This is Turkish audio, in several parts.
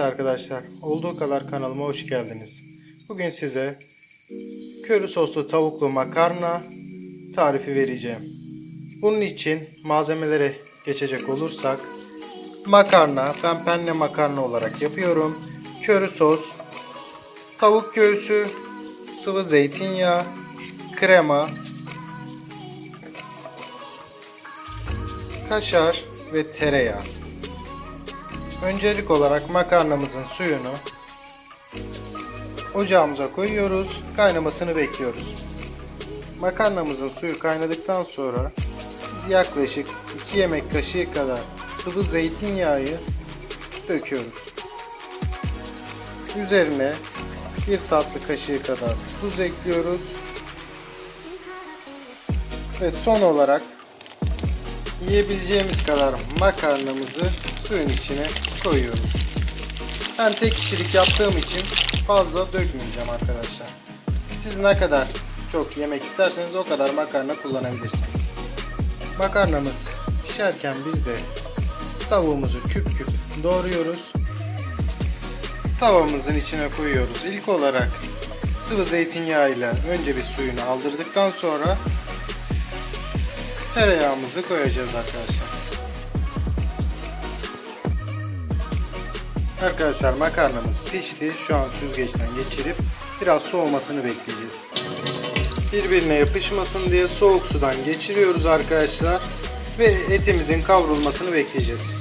arkadaşlar. Olduğu kadar kanalıma hoş geldiniz. Bugün size köri soslu tavuklu makarna tarifi vereceğim. Bunun için malzemelere geçecek olursak makarna ben penne makarna olarak yapıyorum. Köri sos, tavuk göğsü, sıvı zeytinyağı, krema, kaşar ve tereyağı. Öncelik olarak makarnamızın suyunu ocağımıza koyuyoruz. Kaynamasını bekliyoruz. Makarnamızın suyu kaynadıktan sonra yaklaşık 2 yemek kaşığı kadar sıvı zeytinyağı döküyoruz. Üzerine bir tatlı kaşığı kadar tuz ekliyoruz. Ve son olarak yiyebileceğimiz kadar makarnamızı suyun içine koyuyoruz. Ben tek kişilik yaptığım için fazla dökmeyeceğim arkadaşlar. Siz ne kadar çok yemek isterseniz o kadar makarna kullanabilirsiniz. Makarnamız pişerken biz de tavuğumuzu küp küp doğruyoruz. Tavamızın içine koyuyoruz. İlk olarak sıvı zeytinyağı ile önce bir suyunu aldırdıktan sonra tereyağımızı koyacağız arkadaşlar. Arkadaşlar makarnamız pişti. Şu an süzgeçten geçirip biraz soğumasını bekleyeceğiz. Birbirine yapışmasın diye soğuk sudan geçiriyoruz arkadaşlar. Ve etimizin kavrulmasını bekleyeceğiz.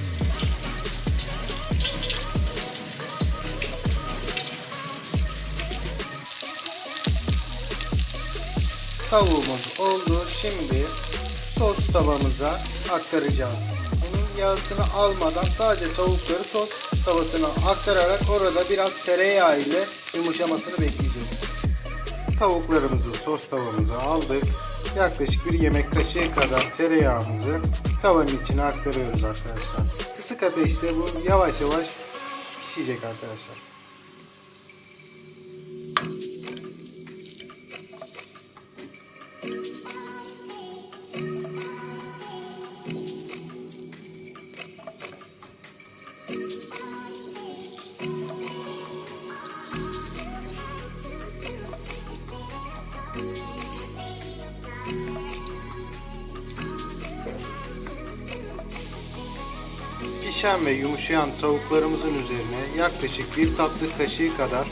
Tavuğumuz oldu. Şimdi sos tavamıza aktaracağız. Bunun yağsını almadan sadece tavukları sos tavasına aktararak orada biraz tereyağı ile yumuşamasını bekleyeceğiz. Tavuklarımızı sos tavamıza aldık. Yaklaşık bir yemek kaşığı kadar tereyağımızı tavanın içine aktarıyoruz arkadaşlar. Kısık ateşte bu yavaş yavaş pişecek arkadaşlar. Pişen ve yumuşayan tavuklarımızın üzerine yaklaşık bir tatlı kaşığı kadar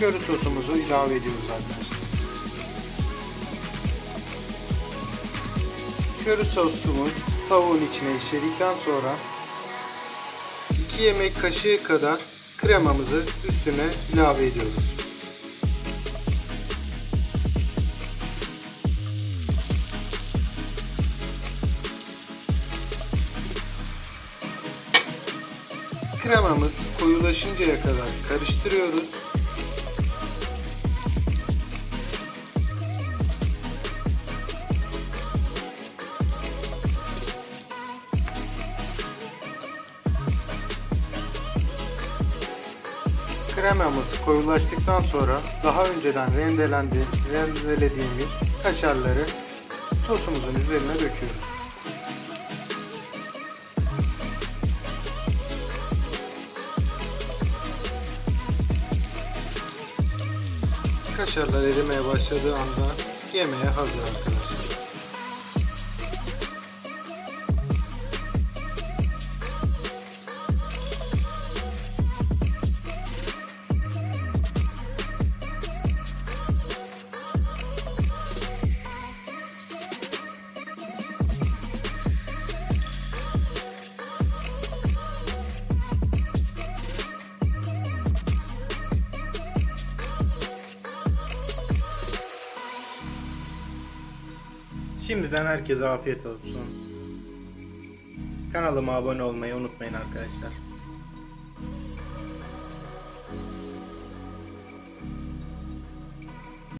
köri sosumuzu ilave ediyoruz arkadaşlar. Köri sosumuz tavuğun içine işledikten sonra 2 yemek kaşığı kadar kremamızı üstüne ilave ediyoruz. Kremamız koyulaşıncaya kadar karıştırıyoruz. Kremamız koyulaştıktan sonra daha önceden rendelendi, rendelediğimiz kaşarları sosumuzun üzerine döküyoruz. Kaşarlar erimeye başladığı anda yemeğe hazır arkadaşlar. Şimdiden herkese afiyet olsun. Kanalıma abone olmayı unutmayın arkadaşlar.